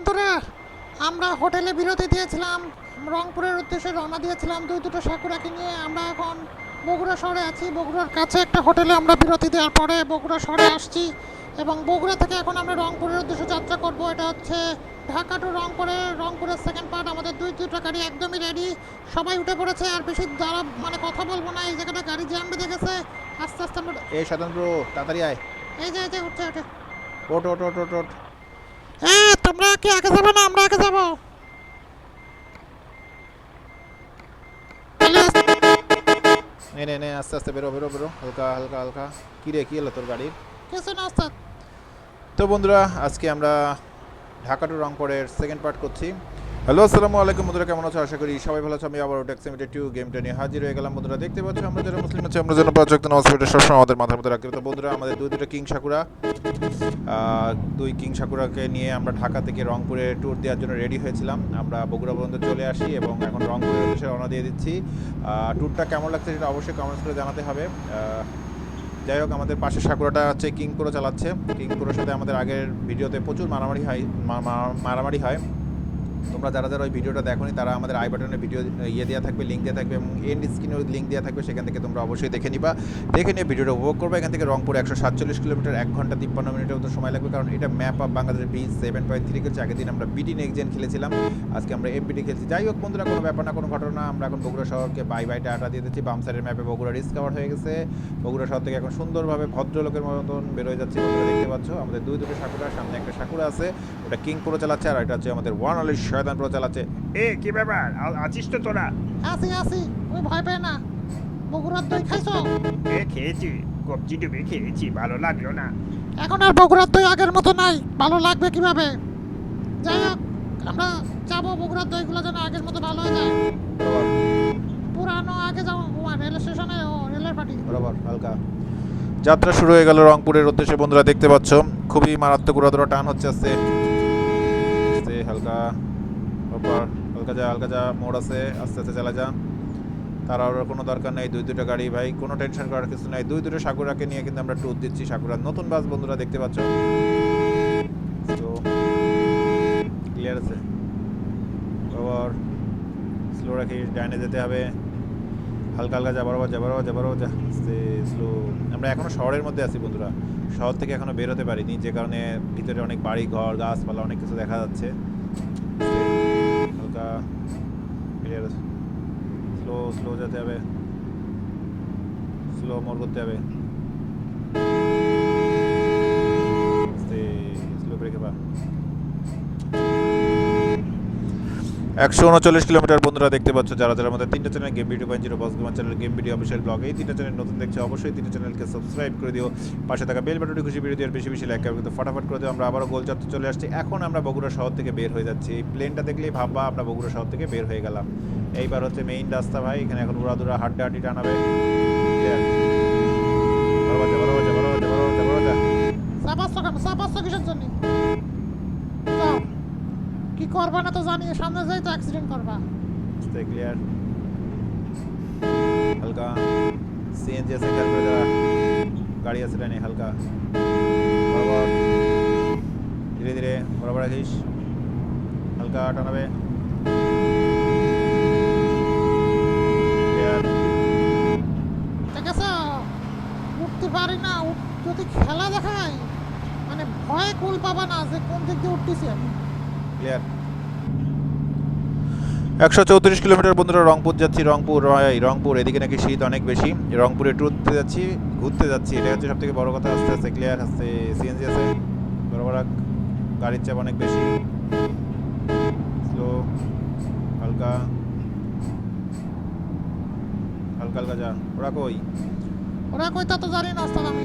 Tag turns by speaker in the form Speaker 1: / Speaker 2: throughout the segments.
Speaker 1: বন্ধুরা আমরা হোটেলে বিরতি দিয়েছিলাম রংপুরের উদ্দেশ্যে রওনা দিয়েছিলাম দুই দুটো সাকুরাকে নিয়ে। আমরা এখন বগুড়া শহরে আছি। বগুড়ার কাছে একটা হোটেলে আমরা বিরতি দেওয়ার পরে বগুড়া শহরে আসছি এবং বগুড়া থেকে এখন আমরা রংপুরের উদ্দেশ্যে যাত্রা করব। এটা হচ্ছে ঢাকা টু রংপুরের রংপুরের সেকেন্ড পার্ট আমাদের দুই দুটো গাড়ি একদমই রেডি সবাই উঠে পড়েছে আর বেশি দ্বারা মানে কথা বলব না। এই জায়গাটা গাড়ি জ্যাম বেঁধে গেছে আস্তে আস্তে আমরা
Speaker 2: এই স্বতন্ত্র তাড়াতাড়ি আয়।
Speaker 1: এই যে এই যে উঠছে উঠে
Speaker 2: ওট ওট ওট ওট ওট
Speaker 1: হ্যাঁ তোমরা কি আগে যাবে না? আমরা আগে যাব।
Speaker 2: নে নে নে আস্তে আস্তে বেরো বেরো বেরো। হালকা হালকা হালকা। কী রে কী হলো তোর গাড়ির
Speaker 1: কিছু না আস্তে
Speaker 2: তো বন্ধুরা আজকে আমরা ঢাকা টু রংপুরের সেকেন্ড পার্ট করছি। হ্যালো, আসসালামু আলাইকুম। বন্ধুরা, কেমন আছো? আশা করি সবাই ভালো আছো। আমি আবার ট্যাক্সিমিটার টু গেমটা নিয়ে হাজির হয়ে গেলাম। বন্ধুরা, দেখতে পাচ্ছ আমরা যারা মুসলিম আছি, আমরা যেন পাঁচক্ত নামাজ পড়ে সবসময় আমাদের মাথার মধ্যে রাখি। তো বন্ধুরা, আমাদের দুই দুটো কিং সাকুরা দুই কিং সাকুরাকে নিয়ে আমরা ঢাকা থেকে রংপুরে ট্যুর দেওয়ার জন্য রেডি হয়েছিলাম। আমরা বগুড়া পর্যন্ত চলে আসি এবং এখন রংপুরের উদ্দেশ্যে রওনা দিয়ে দিচ্ছি। ট্যুরটা কেমন লাগছে সেটা অবশ্যই কমেন্টস করে জানাতে হবে। যাই হোক, আমাদের পাশের সাকুরাটা হচ্ছে কিং চালাচ্ছে। কিং সাথে আমাদের আগের ভিডিওতে প্রচুর মারামারি হয় মারামারি হয়। তোমরা যারা যারা ওই ভিডিওটা দেখোনি, তারা আমাদের আই বাটনে ভিডিও ইয়ে দেওয়া থাকবে লিঙ্ক দেওয়া থাকবে, এবং এন্ড স্ক্রিনে লিঙ্ক দেওয়া থাকবে, সেখান থেকে তোমরা অবশ্যই দেখে নিবা। দেখে নিয়ে ভিডিওটা উপভোগ করবে। এখান থেকে রংপুর একশো সাতচল্লিশ কিলোমিটার, এক ঘণ্টা তিপ্পান্ন মিনিটের মতো সময় লাগবে, কারণ এটা map of Bangladesh B seven point three খেলছে। আগের দিন আমরা বিটি নেক্সট খেলেছিলাম। আজকে আমরা এমপিটি খেলছি। যাই হোক বন্ধুরা, কোনো ব্যাপার না, কোনো ঘটনা। আমরা এখন বগুড়া শহরকে বাই বাইটা আটা দিয়ে দিচ্ছি। বাম সাইডের ম্যাপে বগুড়া ডিসকভার হয়ে গেছে। বগুড়া শহর থেকে এখন সুন্দরভাবে ভদ্রলোকের মতন বেরোয় যাচ্ছে, বন্ধুরা, দেখতে পাচ্ছ। আমাদের দুই দুটো সাকুরা সামনে একটা সাকুরা আছে। ওটা কিং প্রো চালাচ্ছে, আর এটা হচ্ছে আমাদের ওয়ান অলি শয়তান প্রো চালাচ্ছে।
Speaker 3: এ কি ব্যাপার? আছিস তো তোরা?
Speaker 1: আসি আসি ওই ভয় পেয়ে না। বগুড়ার দই খাইছো?
Speaker 3: এ খেয়েছি। কবজি ডুবে খেয়েছি ভালো লাগল না।
Speaker 1: এখন আর বগুড়ার দই আগের মতো নাই। ভালো লাগবে কীভাবে? যাই হোক আমরা যাব বগুড়ার দইগুলো যেন আগের মতো ভালো হয়ে যায়। পুরানো আগে যাব রেল স্টেশনে ও রেলের পার্টি
Speaker 2: বরাবর হালকা। যাত্রা শুরু হয়ে গেল রংপুরের উদ্দেশ্যে বন্ধুরা দেখতে পাচ্ছ। খুবই মারাত্মক উড়াদুরা টান হচ্ছে আস্তে আস্তে হালকা। বরাবর হালকা যা মোড় আছে, আস্তে আস্তে চালা যান। তার আর কোনো দরকার নেই, দুই দুটো গাড়ি ভাই, কোনো টেনশন করার কিছু নাই। দুই দুটো সাকুরাকে নিয়ে কিন্তু আমরা ট্যুর দিচ্ছি সাকুরার নতুন বাস বন্ধুরা দেখতে পাচ্ছ? তো ক্লিয়ার আছে? বরাবর স্লো রাখিস ডাইনে যেতে হবে। হালকা হালকা যা, বরাবর যা বরাবর যা বরাবর যা। আস্তে স্লো আমরা এখনও শহরের মধ্যে আছি বন্ধুরা। শহর থেকে এখনও বেরোতে পারিনি, যে কারণে ভিতরে অনেক বাড়ি ঘর গাছপালা, অনেক কিছু দেখা যাচ্ছে। আস্তে, হালকা ক্লিয়ার স্লো স্লো যেতে হবে স্লো মোড় করতে হবে আস্তে স্লো ব্রেকে পা একশো উনচল্লিশ কিলোমিটার বন্ধুরা দেখতে পাচ্ছ যারা যারা আমাদের তিনটা channel game video point boss gamer channel game video official blog এই তিনটা চ্যানেল নতুন দেখছ অবশ্যই তিনটা চ্যানেলকে সাবস্ক্রাইব করে দিও। পাশে থাকা বেল বাটনটি খুশি ভিডিও দেওয়ার বেশি বেশি লাইক করবে কিন্তু ফটাফট করে দিও। আমরা আবারও গোল চত্বর চলে আসছি। এখন আমরা বগুড়া শহর থেকে বের হয়ে যাচ্ছি। এই প্লেনটা দেখলেই ভাববা আমরা বগুড়া শহর থেকে বের হয়ে গেলাম। এইবার হচ্ছে মেইন রাস্তা ভাই এখানে এখন উড়াদুরা হাড্ডা হাড্ডি টানাবে Clear? বরাবর যা, বরাবর যা, বরাবর যা, বরাবর যা, বরাবর যা।
Speaker 1: সাপাচ্ছ কেন সাপাচ্ছ কিসের জন্য যাও কি করবা না তো জানি সামনে যাই তো অ্যাক্সিডেন্ট করবা।
Speaker 2: আস্তে ক্লিয়ার হালকা সিএনজি আছে খেয়াল করে যারা গাড়ি আছে ডাইনে হালকা। বরাবর। ধীরে ধীরে বরাবর রাখিস হালকা টানাবে।
Speaker 1: উঠতে পারি না যদি খেলা দেখায় মানে ভয় কুল পাবা না যে কোন দিক দিয়ে উঠতেছি আমি।
Speaker 2: ক্লিয়ার। একশো চৌত্রিশ কিলোমিটার বন্ধুরা রংপুর যাচ্ছি, রংপুর রংপুর, এদিকে নাকি শীত অনেক বেশি। রংপুরে ট্যুরতে যাচ্ছি, ঘুরতে যাচ্ছি। এটা হচ্ছে সব থেকে বড় কথা, আস্তে আস্তে ক্লিয়ার আস্তে সিএনজি আছে। বরাবর রাখ। গাড়ির চাপ অনেক বেশি। স্লো হালকা। হালকা হালকা যা ওরা কই?
Speaker 1: ওরা কইতা তো জানি না ওস্তাদ আমি।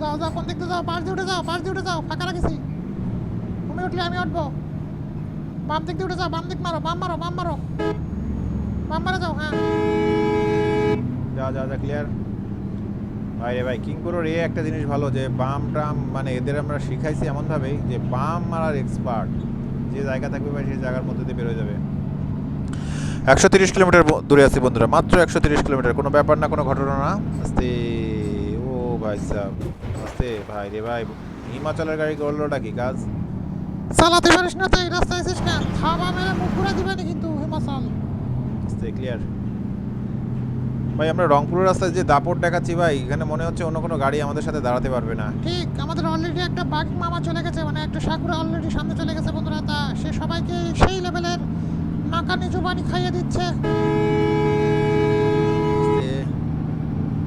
Speaker 1: যাও যাও, কোন দিক যাও? পাশ দিয়ে উঠে যাও, পাশ দিয়ে উঠে যাও, ফাঁকা রাখিছি। তুমি উঠলে আমি উঠবো। বাম দিক দিয়ে উঠে যাও, বাম দিক মারো, বাম মারো বাম মারো। বাম মারে যাও হ্যাঁ।
Speaker 2: যা যা যা ক্লিয়ার ভাই রে ভাই কিং প্রোর এই একটা জিনিস ভালো যে বাম টাম মানে এদের আমরা শিখাইছি এমনভাবেই যে বাম মারার এক্সপার্ট যে জায়গা থাকবে ভাই সেই জায়গার মধ্যে দিয়ে বেরোয় যাবে। একশো তিরিশ কিলোমিটার দূরে আছি বন্ধুরা, মাত্র একশো তিরিশ কিলোমিটার, কোনো ব্যাপার না, কোনো ঘটনা না। আস্তে, ও ভাই সাহ আস্তে, ভাই রে ভাই, হিমাচলের গাড়ি করলোটা কি কাজ?
Speaker 1: চালাতে পারিস না তো এই রাস্তায় এসিস কেন? থাবা মেরে মুখ ঘুরে দিবেনি কিন্তু হিমাচল?
Speaker 2: আস্তে ক্লিয়ার ভাই আমরা রংপুরের রাস্তায় যে দাপট দেখাচ্ছি ভাই এখানে মনে হচ্ছে অন্য কোনো গাড়ি আমাদের সাথে দাঁড়াতে পারবে না।
Speaker 1: ঠিক আমাদের অলরেডি একটা বাঘ মামা চলে গেছে মানে একটা সাকুরা অলরেডি সামনে চলে গেছে বন্ধুরা তা সে সবাইকে সেই লেভেলের নাকানি জুবানি খাইয়ে দিচ্ছে।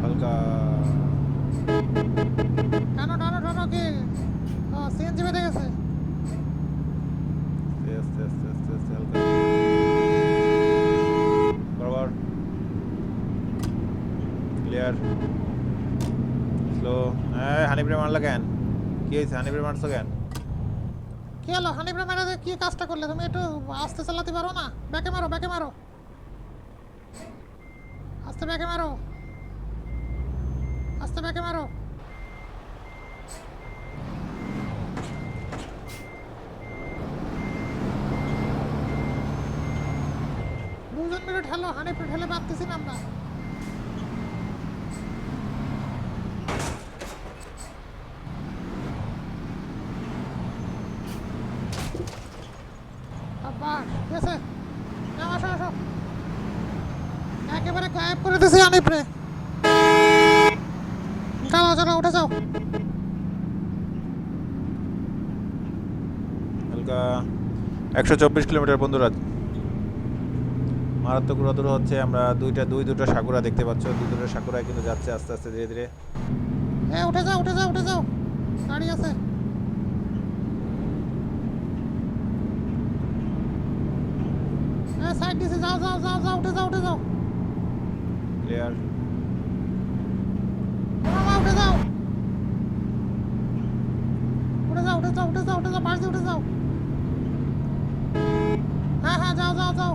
Speaker 2: হালকা আস্তে হালকা বরাবর ক্লিয়ার স্লো হ্যাঁ হানিপ্রে মারলা কেন? কি হয়েছে? মারছো কেন?
Speaker 1: কি হলো? হানিফরা ম্যাডামে কি কাজটা করলে? তুমি একটু আস্তে চালাতে পারো না? ব্যাকে মারো ব্যাকে মারো। আস্তে ব্যাকে মারো। আস্তে ব্যাকে মারো। দুজন মিলে ঠেলো ঠেলে পারতেছি না আমরা
Speaker 2: একশো চব্বিশ কিলোমিটার বন্ধুরা মারাত্মক উড়াদুর হচ্ছে আমরা দুইটা দুই দুটো সাকুরা দেখতে পাচ্ছ দুই দুটো সাকুরা কিন্তু যাচ্ছে আস্তে আস্তে ধীরে ধীরে।
Speaker 1: হ্যাঁ উঠে যাও উঠে যাও উঠে যাও। গাড়ি আছে। এ সাইড দিছে যাও যাও যাও যাও উঠে যাও উঠে যাও।
Speaker 2: ক্লিয়ার
Speaker 1: উঠে যাও উঠে যাও। উঠে যাও উঠে যাও উঠে যাও উঠে যাও। হ্যাঁ হ্যাঁ যাও যাও যাও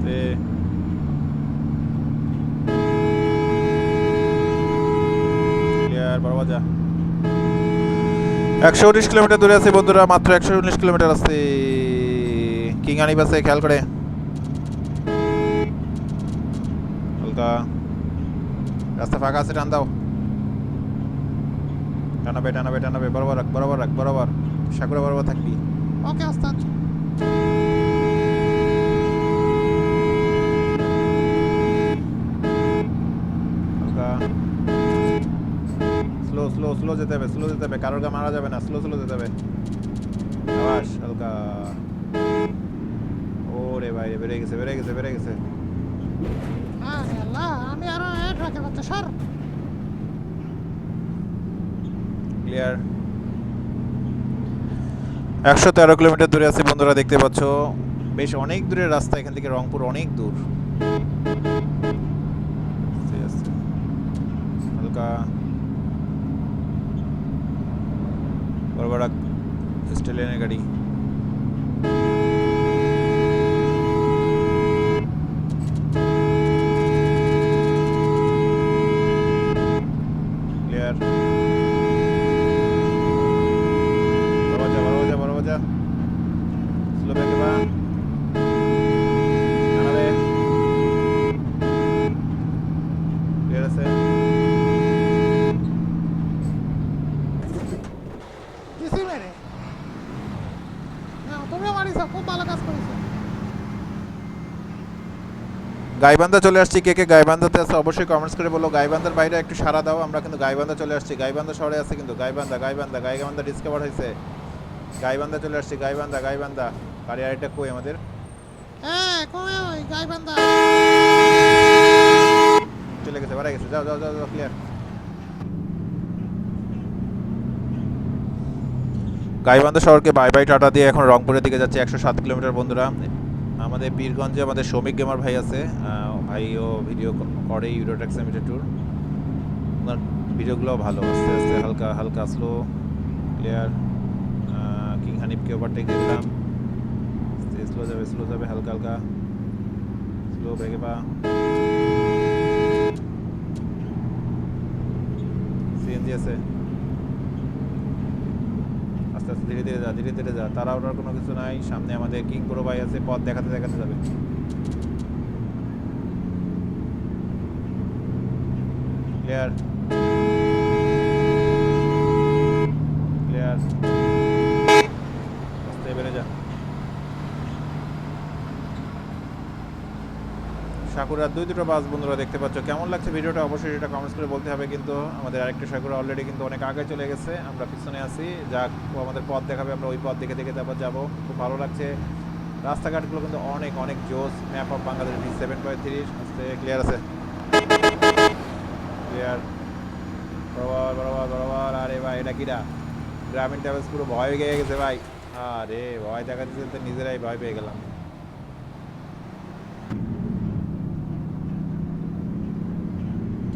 Speaker 2: ক্লিয়ার বড় বাজা একশো উনিশ কিলোমিটার দূরে আছে বন্ধুরা, মাত্র একশো উনিশ কিলোমিটার আছে। কিং আছে, খেয়াল করে। হালকা। রাস্তা ফাঁকা আছে, টান দাও। টানাবে টানাবে টানাবে। বরাবর রাখ বরাবর রাখ, বরাবর। সাকুরা বরাবর থাকবি।
Speaker 1: ওকে ওস্তাদ
Speaker 2: স্লো যেতে হবে স্লো যেতে হবে কারোর গা মারা যাবে না স্লো স্লো যেতে হবে। আবাস হালকা। ওরে ভাই বেড়ে গেছে বেড়ে গেছে বেড়ে গেছে।
Speaker 1: আমি আরও এড রাখতে পারছি সর।
Speaker 2: ক্লিয়ার একশো তেরো কিলোমিটার দূরে আছে বন্ধুরা দেখতে পাচ্ছ। বেশ অনেক দূরের রাস্তা এখান থেকে রংপুর অনেক দূর। হালকা। বড় বড় স্টেলিয়ানের গাড়ি ক্লিয়ার গাইবান্ধা চলে আসছি কে কে গাইবান্ধাতে আছে অবশ্যই কমেন্টস করে বলো। গাইবান্ধার বাইরে একটু সারা দাও আমরা কিন্তু গাইবান্ধা চলে আসছি। গাইবান্ধা শহরে আছে কিন্তু গাইবান্ধা গাইবান্ধা গাইবান্ধা ডিসকভার হয়েছে। গাইবান্ধা চলে আসছি গাইবান্ধা গাইবান্ধা। গাড়ি আরেকটা কই আমাদের?
Speaker 1: হ্যাঁ গাইবান্ধা?
Speaker 2: চলে গেছে বাড়া গেছে। যাও যাও যাও যাও ক্লিয়ার গাইবান্ধা শহরকে বাই বাই টাটা দিয়ে এখন রংপুরের দিকে যাচ্ছে। একশো সাত কিলোমিটার বন্ধুরা। আমাদের পীরগঞ্জে আমাদের শ্রমিক গেমার ভাই আছে ভাইও ভিডিও করে ইউরোটেক্স এমিটার ট্যুর ওনার ভিডিওগুলো ভালো, আস্তে আস্তে, হালকা হালকা স্লো ক্লিয়ার কিং হানিফকে ওভারটেক দিলাম। স্লো যাবে স্লো যাবে, হালকা হালকা স্লো ব্রেকে পা। সিএনজি আছে। ধীরে ধীরে যা, ধীরে ধীরে যা। তারা ওটার কোনো কিছু নাই। সামনে আমাদের কিং করো ভাই আছে, পথ দেখাতে দেখাতে যাবে। ক্লিয়ার সাকুরার দুই দুটো বাস বন্ধুরা দেখতে পাচ্ছ। কেমন লাগছে ভিডিওটা? অবশ্যই সেটা কমেন্টস করে বলতে হবে কিন্তু আমাদের আরেকটা সাকুরা অলরেডি কিন্তু অনেক আগে চলে গেছে। আমরা পিছনে আছি। ও আমাদের পথ দেখাবে, আমরা ওই পথ দেখে দেখে তারপর যাব। খুব ভালো লাগছে। রাস্তাঘাটগুলো কিন্তু অনেক অনেক জোস। Map of Bangladesh V seven point তিরিশ আস্তে ক্লিয়ার আছে? ক্লিয়ার বরাবর বরাবর বরাবর। আরে ভাই, এটা কিরা? গ্রামীণ ট্রাভেলস পুরো ভয় পেয়ে গেছে ভাই। আরে, ভয় দেখা দিচ্ছে নিজেরাই ভয় পেয়ে গেলাম।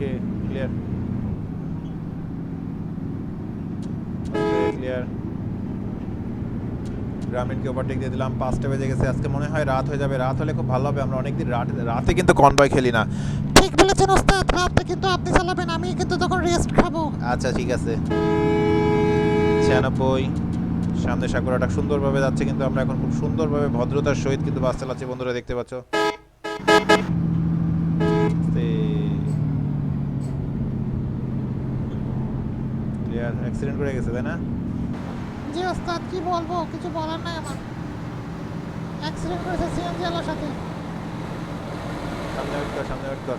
Speaker 2: ওকে ক্লিয়ার ক্লিয়ার গ্রামীণকে ওভারটেক দিয়ে দিলাম পাঁচটা বেজে গেছে। আজকে মনে হয় রাত হয়ে যাবে। রাত হলে খুব ভালো হবে আমরা অনেকদিন রাত রাতে কিন্তু কনভয় খেলি না।
Speaker 1: ঠিক বলেছেন ওস্তাদ রাতে কিন্তু আপনি চালাবেন আমি কিন্তু তখন রেস্ট খাব।
Speaker 2: আচ্ছা ঠিক আছে। ছিয়ানব্বই সামনে সাকুরাটা সুন্দরভাবে যাচ্ছে কিন্তু আমরা এখন খুব সুন্দরভাবে ভদ্রতার সহিত কিন্তু বাস চালাচ্ছি। বন্ধুরা দেখতে পাচ্ছ ক্লিয়ার অ্যাক্সিডেন্ট করে গেছে তাই না?
Speaker 1: জি ওস্তাদ কি বলব? কিছু বলার নাই আমার। অ্যাক্সিডেন্ট করেছে সিএনজি আলার সাথে।
Speaker 2: সামনে ওয়েট কর সামনে ওয়েট কর।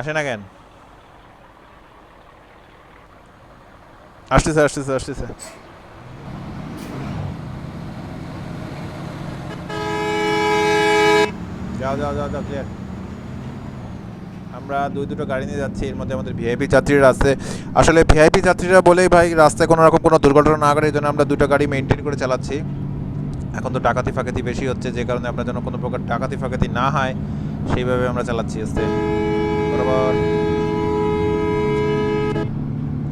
Speaker 2: আসে না কেন? আসতেছে আসতেছে আসতেছে। যাও যাও যাও যাও ক্লিয়ার আমরা দুই দুটো গাড়ি নিয়ে যাচ্ছি, এর মধ্যে আমাদের ভিআইপি যাত্রীরা আছে। আসলে ভিআইপি যাত্রীরা বলেই ভাই, রাস্তায় কোনো রকম কোনো দুর্ঘটনা না করে এই জন্য আমরা দুটো গাড়ি মেনটেন করে চালাচ্ছি। এখন তো ডাকাতি ফাকাতি বেশি হচ্ছে, যে কারণে আমরা যেন কোনো প্রকার ডাকাতি ফাকাতি না হয়, সেইভাবে আমরা চালাচ্ছি আস্তে বরাবর।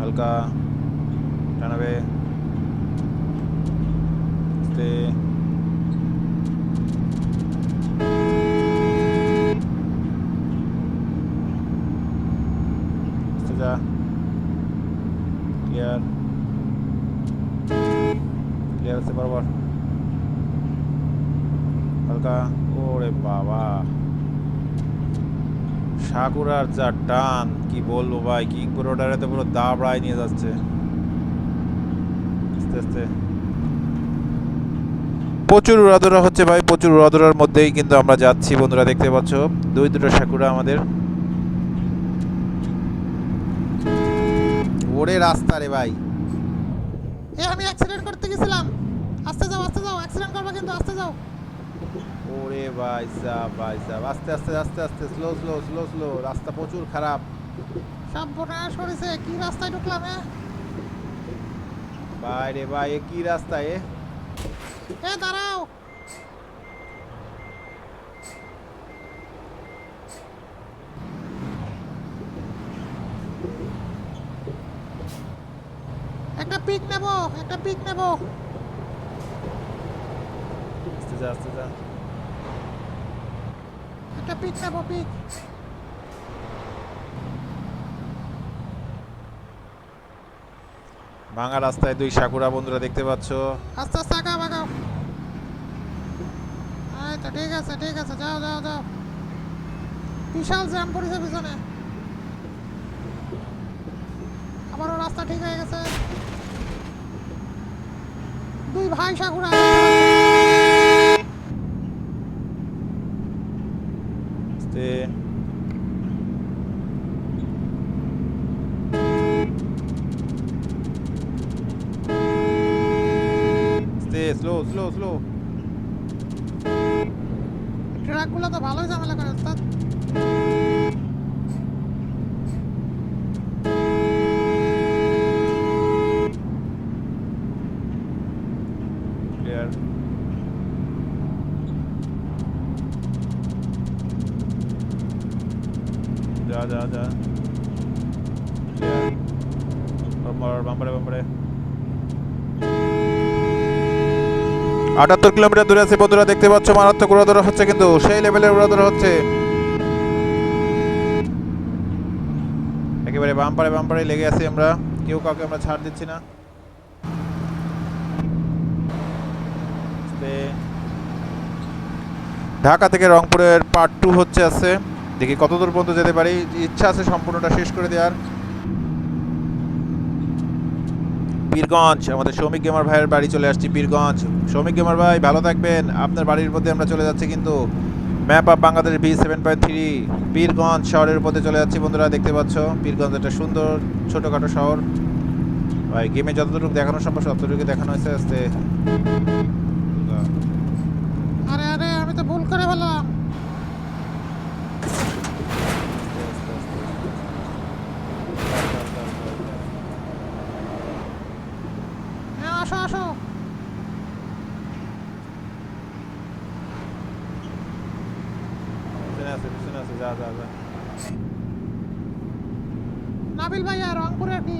Speaker 2: হালকা। টানাবে। আস্তে যা ক্লিয়ার ক্লিয়ার আছে বরাবর। হালকা ওরে বাবা। সাকুরার যা টান, কি বলব ভাই, কিং রোডারে তো পুরো দাবড়ায় নিয়ে যাচ্ছে। আস্তে আস্তে। প্রচুর উড়াদুরা হচ্ছে ভাই, প্রচুর উড়াদুরার মধ্যেই কিন্তু আমরা যাচ্ছি, বন্ধুরা, দেখতে পাচ্ছ? দুই, দুটো সাকুরা আমাদের। ওরে রাস্তা রে ভাই।
Speaker 1: এ, আমি অ্যাক্সিডেন্ট করতে গেছিলাম। আস্তে যাও আস্তে যাও অ্যাক্সিডেন্ট করবে কিন্তু আস্তে যাও।
Speaker 2: ওরে ভাই সাহ ভাই সাহ আস্তে আস্তে আস্তে আস্তে স্লো স্লো স্লো স্লো রাস্তা প্রচুর খারাপ।
Speaker 1: সব বোনাস করেছে কি রাস্তায় ঢুকলাম এ
Speaker 2: ভাই রে ভাই এ কি রাস্তা এ?
Speaker 1: এ দাঁড়াও। একটা পিক নেব একটা পিক নেব।
Speaker 2: যা আস্তে যা।
Speaker 1: একটা পিক নেব পিক।
Speaker 2: ভাঙা রাস্তায় দুই সাকুরা বন্ধুরা দেখতে পাচ্ছ।
Speaker 1: আস্তে আস্তে আগাও আগাও। আচ্ছা ঠিক আছে ঠিক আছে যাও যাও যাও। বিশাল জ্যাম পড়েছে পিছনে। আবারও রাস্তা ঠিক হয়ে গেছে। দুই ভাই সাকুরা
Speaker 2: আস্তে আস্তে স্লো
Speaker 1: ট্রাকগুলো তো ভালোই ঝামেলা করে ওস্তাদ
Speaker 2: ক্লিয়ার যা যা যা ক্লিয়ার বাম্পার বাম্পারে বাম্পারে আটাত্তর কিলোমিটার দূরে আছে বন্ধুরা, দেখতে পাচ্ছ মারাত্মক উড়াদৌড়া হচ্ছে কিন্তু সেই লেভেলের উড়াদৌড়া হচ্ছে। একেবারে বাম্পারে বাম্পারে লেগে আছি আমরা, কেউ কাউকে আমরা ছাড় দিচ্ছি না। ঢাকা থেকে রংপুরের পার্ট টু হচ্ছে আছে। দেখি কত দূর পর্যন্ত যেতে পারি, ইচ্ছা আছে সম্পূর্ণটা শেষ করে দেওয়ার। পীরগঞ্জ আমাদের শ্রমিক গেমার ভাইয়ের বাড়ি চলে আসছি বীরগঞ্জ। শ্রমিক গেমার ভাই, ভালো থাকবেন। আপনার বাড়ির মধ্যে আমরা চলে যাচ্ছি কিন্তু map of Bangladesh B seven point three Birganj শহরের পথে চলে যাচ্ছি বন্ধুরা, দেখতে পাচ্ছ? পীরগঞ্জ একটা সুন্দর ছোটোখাটো শহর। ভাই গেমে যতটুকু দেখানো সম্ভব ততটুকু দেখানো হয়েছে আস্তে
Speaker 1: আরে আরে আমি তো ভুল করে ফেললাম হ্যাঁ আসো আসো
Speaker 2: পিছনে আছে পিছনে আছে যা যা যা
Speaker 1: নাবিল ভাইয়া রংপুরের কি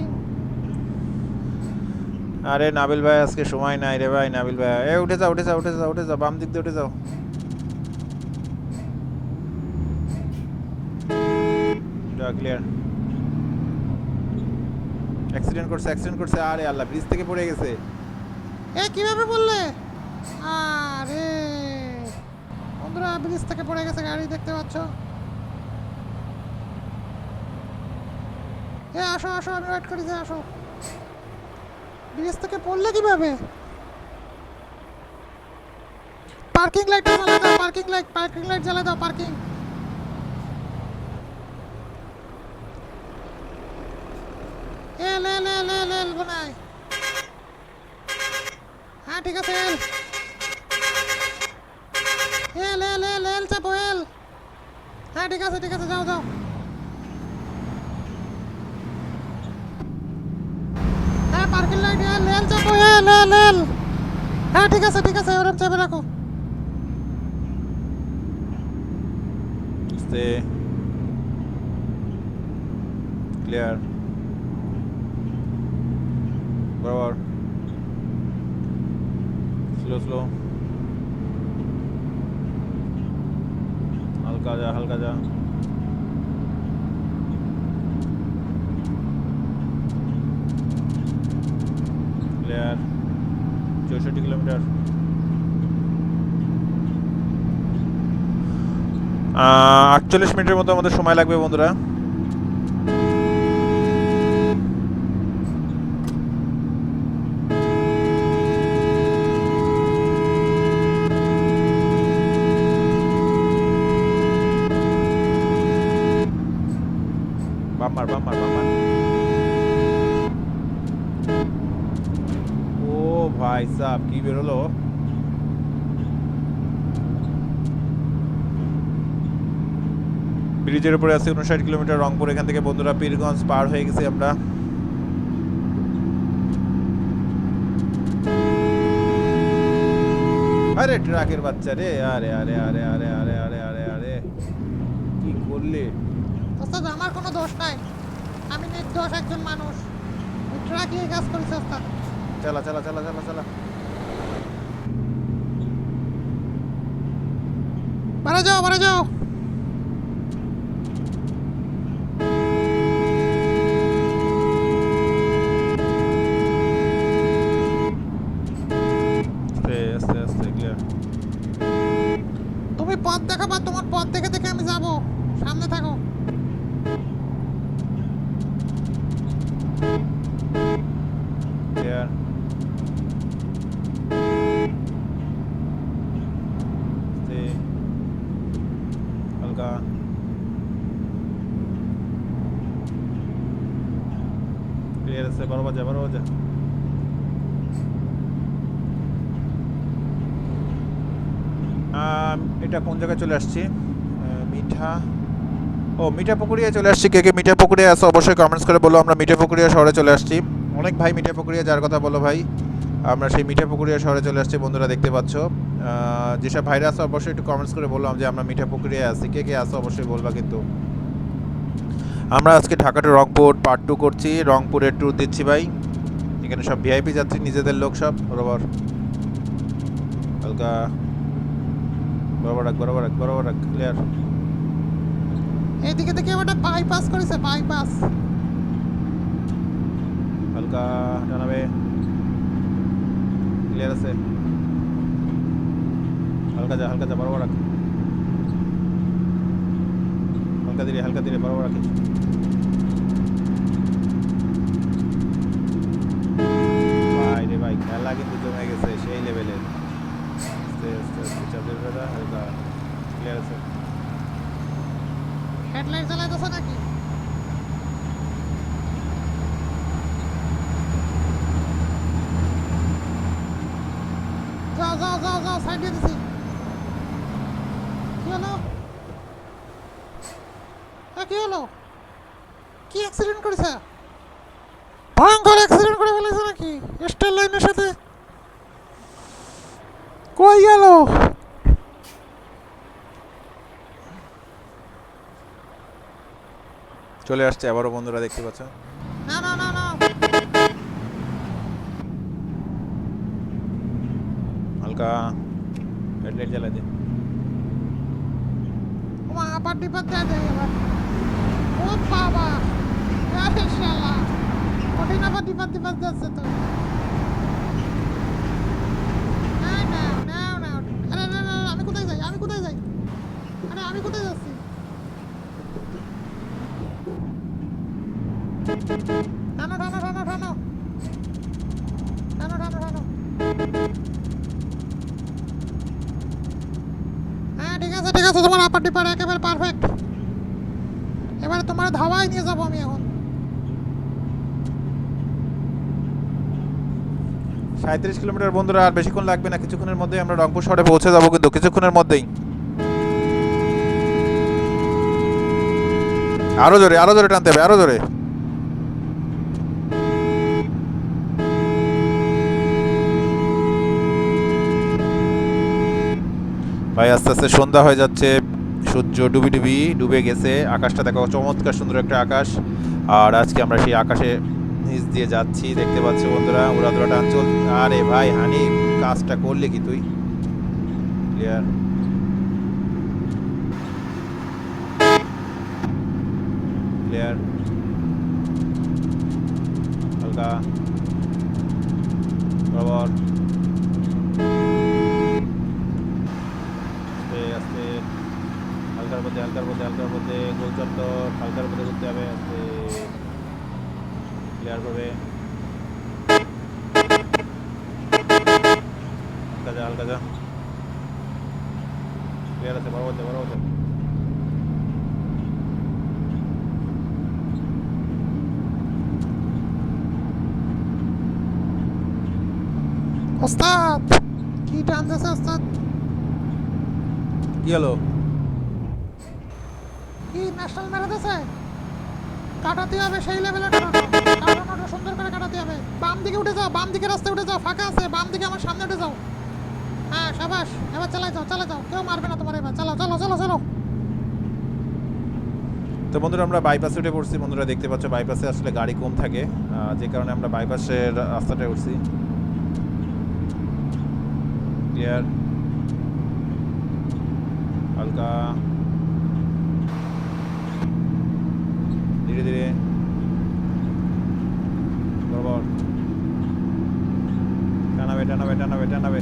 Speaker 2: আরে নাবিল ভাই, আজকে সময় নাই রে ভাই, নাবিল ভাই। এ, উঠে যাও উঠে যাও উঠে যাও উঠে যাও, বাম দিক দিয়ে উঠে যাও। ক্লিয়ার অ্যাক্সিডেন্ট করছে অ্যাক্সিডেন্ট করছে, আরে আল্লাহ ব্রিজ থেকে পড়ে গেছে।
Speaker 1: এ, কীভাবে বললে আরে। বন্ধুরা ব্রিজ থেকে পড়ে গেছে গাড়ি, দেখতে পাচ্ছ? এ, আসো আসো, আমি ওয়েট করি, যে আসো। ব্রিজ থেকে পড়লে কীভাবে? পার্কিং লাইট জ্বালা দাও পার্কিং লাইট পার্কিং লাইট জ্বালা দাও পার্কিং এল এল এল এল এল, বানাই। হ্যাঁ ঠিক আছে, এল। এল এল এল এল, চাপো, এল। হ্যাঁ ঠিক আছে ঠিক আছে, যাও যাও হ্যাঁ পার্কিং লাইট এল এল চাপো এল এল এল হ্যাঁ ঠিক আছে ঠিক আছে ওরম চাপে রাখো
Speaker 2: আস্তে ক্লিয়ার বরাবর স্লো স্লো হালকা যা হালকা যা ক্লিয়ার চৌষট্টি কিলোমিটার। আটচল্লিশ মিনিটের মতো আমাদের সময় লাগবে বন্ধুরা। বাম্মার বাম্মার বাম্মার ও ভাই সাহ কি বেরোলো ব্রিজের উপরে আছে উনষাট কিলোমিটার রংপুর, এখান থেকে বন্ধুরা পীরগঞ্জ পার হয়ে গেছি আমরা। আরে ট্রাকের বাচ্চা রে, আরে আরে আরে আরে আরে আরে আরে আরে। কি করলে?
Speaker 1: ওস্তাদ, আমার কোনো দোষ নাই। আমি নির্দোষ একজন মানুষ। ট্রাক কাজ করেছে, ওস্তাদ।
Speaker 2: চালা চালা চালা চালা চালা।
Speaker 1: বাড়া যাও বাড়া যাও। তুমি পথ দেখাবা তোমার পথ দেখে দেখে আমি যাব। সামনে থাকো
Speaker 2: ক্লিয়ার আস্তে হালকা ক্লিয়ার আছে বারো বাজে বারো বাজে। এটা কোন জায়গায় চলে আসছি? মিঠা। ও, মিঠা পুকুরিয়া চলে আসছি। কে কে মিঠা পুকুরিয়া আছে অবশ্যই কমেন্টস করে বলো। আমরা মিঠা পুকুরিয়া শহরে চলে আসছি। অনেক ভাই মিঠা পুকুরিয়া যার কথা বলো ভাই। আমরা সেই মিঠা পুকুরিয়া শহরে চলে আসছি, বন্ধুরা দেখতে পাচ্ছ। যেসব ভাইরা আছে অবশ্যই একটু কমেন্টস করে বললাম যে আমরা মিঠা পুকুরিয়া আছি। কে কে আছে অবশ্যই বলবা কিন্তু। আমরা আজকে Dhaka to Rangpur part two করছি। রংপুরের ট্যুর দিচ্ছি ভাই। এখানে সব ভিআইপি যাত্রী নিজেদের লোক সব। বরাবর। হালকা। বরাবর রাখ বরাবর রাখ বরাবর রাখ ক্লিয়ার
Speaker 1: এইদিকে দেখে ওটা বাইপাস করেছে বাইপাস
Speaker 2: হালকা জানাবে। ক্লিয়ার আছে? হালকা যা হালকা যা বরাবর রাখ। হালকা ধীরে হালকা ধীরে বরাবর রাখিস ঠান্ডা কিন্তু জমে গেছে, সেই লেভেলের আস্তে আস্তে আস্তে বেড়া হালকা ক্লিয়ার আছে।
Speaker 1: হেডলাইট নাকি? কি কি হলো? কি অ্যাক্সিডেন্ট করেছে? ভয়ঙ্কর অ্যাক্সিডেন্ট করে ফেলেছে নাকি? স্টার লাইনের সাথে? কই গেল?
Speaker 2: চলে আসছে আবারও বন্ধুরা দেখতে পাচ্ছ?
Speaker 1: না না না না।
Speaker 2: হালকা হেডলাইট জ্বালা দে।
Speaker 1: ওমা আবার ডিপার দেয়া এবার ও বাবা শালা কঠিন আবার ডিপার ডিপার যাচ্ছে তো। আমি কোথায় যাই? আমি কোথায় যাই? আরে, আমি কোথায় যাচ্ছি? হ্যাঁ ঠিক আছে ঠিক আছে, তোমার আপার ডিপার একেবারে পারফেক্ট এবারে তোমার ধাওয়াই নিয়ে যাব আমি এখন।
Speaker 2: সাঁত্রিশ কিলোমিটার। বন্ধুরা, আর বেশিক্ষণ লাগবে না, কিছুক্ষণের মধ্যেই আমরা রংপুর শহরে পৌঁছে যাব, কিন্তু কিছুক্ষণের মধ্যেই। আরও জোরে আরও জোরে টানতে হবে, আরও জোরে। ভাই, আস্তে আস্তে সন্ধ্যা হয়ে যাচ্ছে, সূর্য ডুবি ডুবি ডুবে গেছে, আকাশটা দেখো চমৎকার সুন্দর একটা আকাশ। আর আজকে আমরা সেই আকাশে দিয়ে যাচ্ছি, দেখতে পাচ্ছি বন্ধুরা উড়াদুরা টান চল আরে ভাই, হানি, কাজটা করলে কি তুই? ক্লিয়ার ক্লিয়ার হালকা। বরাবর। আস্তে আস্তে। হালকার মধ্যে হালকার মধ্যে হালকার মধ্যে গোল চত্বর হালকার মধ্যে ঘুরতে হবে। হালকা যা হালকা যা। ক্লিয়ার আছে বড় হচ্ছে বড় হচ্ছে।
Speaker 1: ওস্তাদ কি টান দিয়েছে ওস্তাদ?
Speaker 2: কি হলো
Speaker 1: কি ন্যাশনাল মেরে দিয়েছে কাটাতে হবে সেই লেভেলে কাটানো কাটানোটা সুন্দর করে কাটাতে হবে বাম দিকে উঠে যাও, বাম দিকে রাস্তায় উঠে যাও, ফাঁকা আছে, বাম দিকে আমার সামনে উঠে যাও। হ্যাঁ সাবাস, এবার চালাই যাও চালাই যাও, কেউ মারবে না তোমার এবার, চালাও চালো চালো চালো
Speaker 2: তো বন্ধুরা, আমরা বাইপাসে উঠে পড়ছি, বন্ধুরা দেখতে পাচ্ছ বাইপাসে আসলে গাড়ি কম থাকে যে কারণে আমরা বাইপাসের রাস্তাটায় উঠছি। হালকা। ধীরে ধীরে। বরাবর। টানাবে টানাবে টানাবে টানাবে.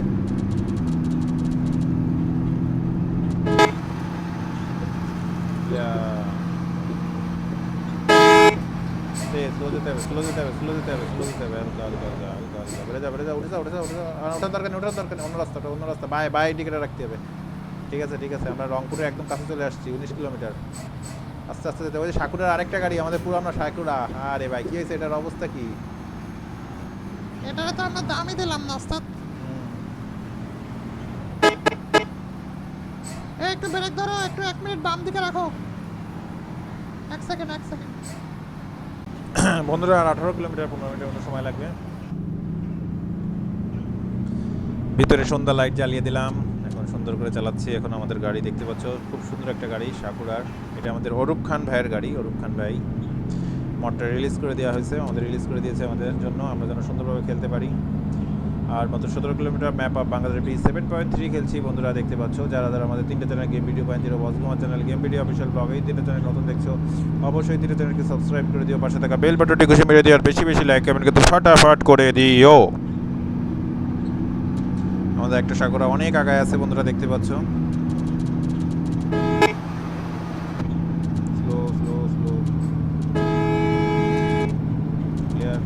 Speaker 2: স্লো যেতে হবে স্লো দরকার নেই দরকার অন্য রাস্তাটা অন্য রাস্তা বাই বাই টিকেটে রাখতে হবে ঠিক আছে ঠিক আছে আমরা রংপুরে একদম কাছে চলে আসছি উনিশ কিলোমিটার আস্তে আস্তে যেতে হবে আরেকটা গাড়ি আমাদের পুরানো সাকুরা আরে ভাই কি হয়েছে এটার অবস্থা কি
Speaker 1: এটারে তো আমরা দামই দিলাম না, ওস্তাদ। একটু ব্রেক ধরো, একটু এক মিনিট বাম দিকে রাখো। এক সেকেন্ড এক সেকেন্ড
Speaker 2: বন্ধুরা, আর আঠারো কিলোমিটার, পনেরো মিনিটের মতো সময় লাগবে। ভিতরে সন্ধ্যা লাইট জ্বালিয়ে দিলাম। এখন সুন্দর করে চালাচ্ছি। এখন আমাদের গাড়ি দেখতে পাচ্ছ, খুব সুন্দর একটা গাড়ি, সাকুরার। এটা আমাদের অরূপ খান ভাইয়ের গাড়ি, অরূপ খান ভাই। মডটা রিলিজ করে দেওয়া হয়েছে। আমাদের রিলিজ করে দিয়েছে আমাদের জন্য। আমরা যেন সুন্দরভাবে খেলতে পারি। আর মাত্র সতেরো kilometre map of Bangladesh B seven point three খেলছি। বন্ধুরা, দেখতে পাচ্ছ, যারা যারা আমাদের তিনটে channel game video point zero boss gamer channel game video official blog এই তিনটে চ্যানেল নতুন দেখছ, অবশ্যই তিনটে চ্যানেলকে সাবস্ক্রাইব করে দিও। পাশে থাকা বেল বাটনটি ঘুষে মেরে দিও, আর বেশি বেশি লাইক কমেন্ট কিন্তু ফাটাফাট করে দিও। আমাদের একটা সাগরা অনেক আগায় আছে, বন্ধুরা, দেখতে পাচ্ছ স্লো স্লো স্লো ক্লিয়ার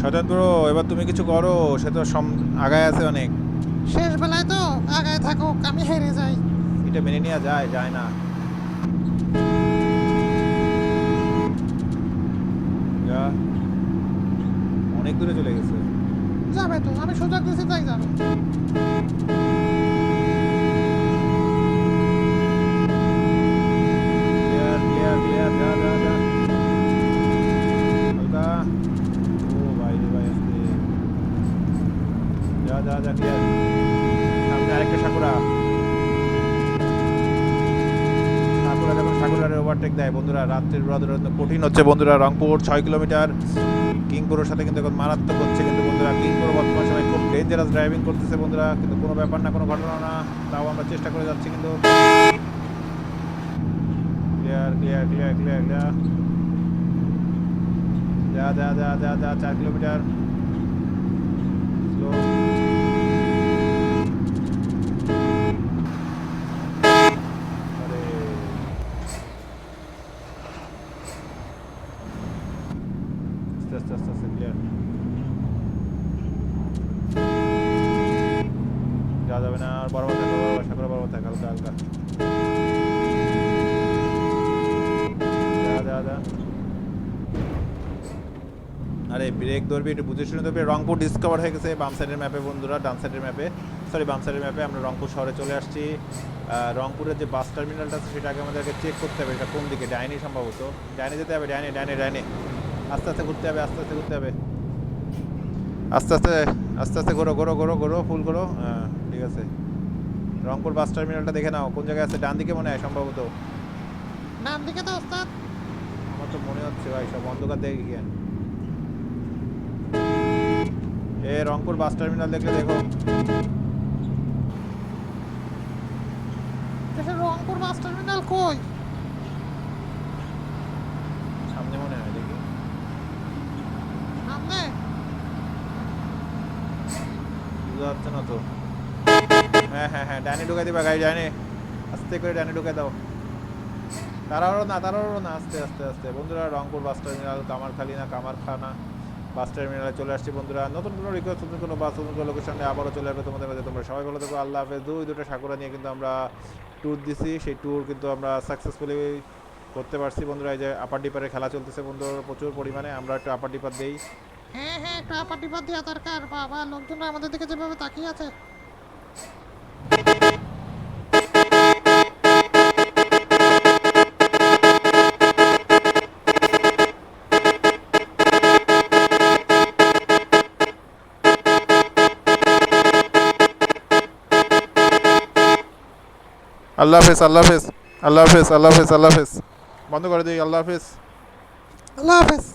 Speaker 2: সিদ্ধান্ত ব্রো এবার তুমি কিছু করো সে তো সম- আগায় আছে অনেক।
Speaker 1: শেষ বেলায় তো আগায় থাকো আমি হেরে যাই।
Speaker 2: এটা মেনে নেওয়া যায় যায় না। যা। অনেক দূরে চলে গেছে।
Speaker 1: যাবে তো আমি সুযোগ দিচ্ছি তাই যাবে।
Speaker 2: যা ক্লিয়ার সামনে আরেকটা সাকুরা সাকুরা যখন সাকুরারে ওভারটেক দেয় বন্ধুরা রাত্রির রোদের কঠিন হচ্ছে বন্ধুরা রংপুর ছয় কিলোমিটার কিংপুরের সাথে কিন্তু এখন মারাত্মক হচ্ছে কিন্তু বন্ধুরা কিংপুর বর্তমান সময় খুব ডেঞ্জারাস ড্রাইভিং করতেছে বন্ধুরা কিন্তু কোনো ব্যাপার না কোনো ঘটনা না তাও আমরা চেষ্টা করে যাচ্ছি কিন্তু ক্লিয়ার ক্লিয়ার ক্লিয়ার যা যা যা চার কিলোমিটার স্লো আরে আস্তে আস্তে আস্তে আস্তে ক্লিয়ার যা যাবে না আর বরাবর থাকো বরাবর আশা করে বরাবর থাক হালকা হালকা যা যা যা আরে ব্রেক ধরবি একটু বুঝে শুনে ধরবি। রংপুর ডিসকভার হয়ে গেছে বাম সাইডের ম্যাপে বন্ধুরা ডান সাইডের ম্যাপে সরি বাম সাইডের ম্যাপে আমরা রংপুর শহরে চলে আসছি। রংপুরের যে বাস টার্মিনালটা আছে সেটা আগে আমাদেরকে চেক করতে হবে। এটা কোন দিকে? ডাইনি সম্ভবত। ডাইনে যেতে হবে ডাইনে ডাইনে ডাইনে। আস্তে আস্তে ঘুরতে হবে আস্তে আস্তে ঘুরতে হবে। আস্তে আস্তে আস্তে আস্তে ঘোরো ঘোরো ঘোরো ঘোরো ফুল ঘোরো। হ্যাঁ ঠিক আছে। রংপুর বাস টার্মিনালটা দেখে নাও কোন জায়গায় আছে? ডান দিকে মনে হয় সম্ভবত।
Speaker 1: ডান দিকে তো ওস্তাদ।
Speaker 2: আমার তো মনে হচ্ছে ভাই সব অন্ধকার দেখে গিয়ে। এ রংপুর বাস টার্মিনাল দেখলে দেখো
Speaker 1: রংপুর বাস টার্মিনাল কই?
Speaker 2: সামনে মনে হয় দেখি।
Speaker 1: সামনে?
Speaker 2: বুঝতে পারছে না তো? হ্যাঁ হ্যাঁ হ্যাঁ ডানে ঢুকাই দিবা গাড়ি ডানে। আস্তে করে ডানে ঢুকাই দাও। তারাও না তারাও না আস্তে আস্তে আস্তে। বন্ধুরা রংপুর বাস টার্মিনাল কামারখালি না কামারখানা। বাস টার্মিনালে চলে আসছি বন্ধুরা। নতুন কোনো রিকোয়েস্ট নতুন কোনো বাস নতুন কোনো লোকেশনে আবারও চলে আসবে তোমাদের মাঝে। তোমরা সবাই ভালো থাকো, আল্লাহ হাফেজ। দুই দুটো সাকুরা নিয়ে কিন্তু আমরা ট্যুর দিছি। সেই ট্যুর কিন্তু আমরা সাকসেসফুলি করতে পারছি বন্ধুরা। এই যে আপার ডিপারে খেলা চলতেছে বন্ধুরা প্রচুর পরিমাণে। আমরা একটু আপার ডিপার দেই।
Speaker 1: হ্যাঁ হ্যাঁ একটু আপার ডিপার দেওয়া দরকার। বাবা, লোকজনরা আমাদের দিকে যেভাবে তাকিয়ে আছে।
Speaker 2: আল্লাহ হাফেজ আল্লাহ হাফেজ আল্লাহ হাফেজ আল্লাহ হাফেজ আল্লাহ হাফেজ। বন্ধ করে দিই, আল্লাহ হাফেজ।
Speaker 1: আল্লাহ হাফেজ।